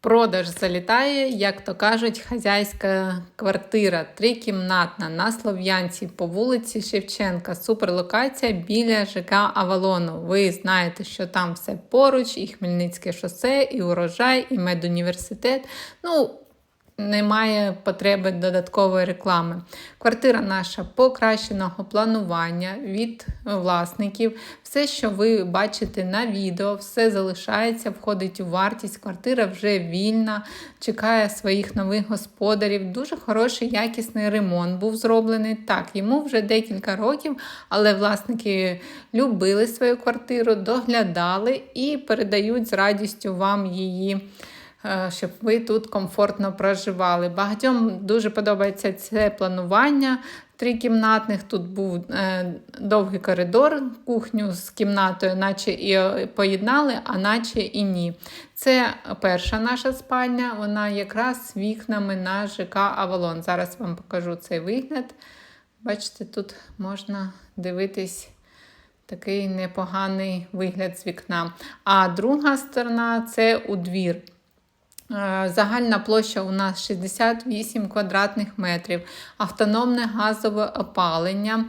продаж залітає, як то кажуть, хазяйська квартира, трикімнатна на Слов'янці по вулиці Шевченка. Суперлокація біля ЖК Авалону. Ви знаєте, що там все поруч, і Хмельницьке шосе, і урожай, і медуніверситет. Ну, немає потреби додаткової реклами. Квартира наша покращеного планування від власників. Все, що ви бачите на відео, все залишається, входить у вартість. Квартира вже вільна, чекає своїх нових господарів. Дуже хороший якісний ремонт був зроблений. Так, йому вже декілька років, але власники любили свою квартиру, доглядали і передають з радістю вам її щоб ви тут комфортно проживали. Багатьом дуже подобається це планування трикімнатних. Тут був е, довгий коридор, кухню з кімнатою, наче і е, поєднали, а наче і ні. Це перша наша спальня, вона якраз з вікнами на ЖК Авалон. Зараз вам покажу цей вигляд. Бачите, тут можна дивитись такий непоганий вигляд з вікна. А друга сторона це у двір. Е, Загальна площа у нас 68 квадратних метрів, автономне газове опалення.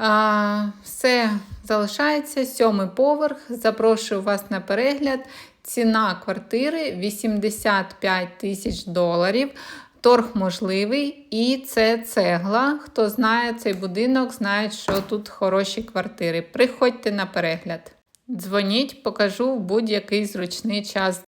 Е, Все залишається, сьомий поверх. Запрошую вас на перегляд. Ціна квартири 85 тисяч доларів. Торг можливий, і це цегла. Хто знає цей будинок, знає, що тут хороші квартири. Приходьте на перегляд. Дзвоніть, покажу в будь-який зручний час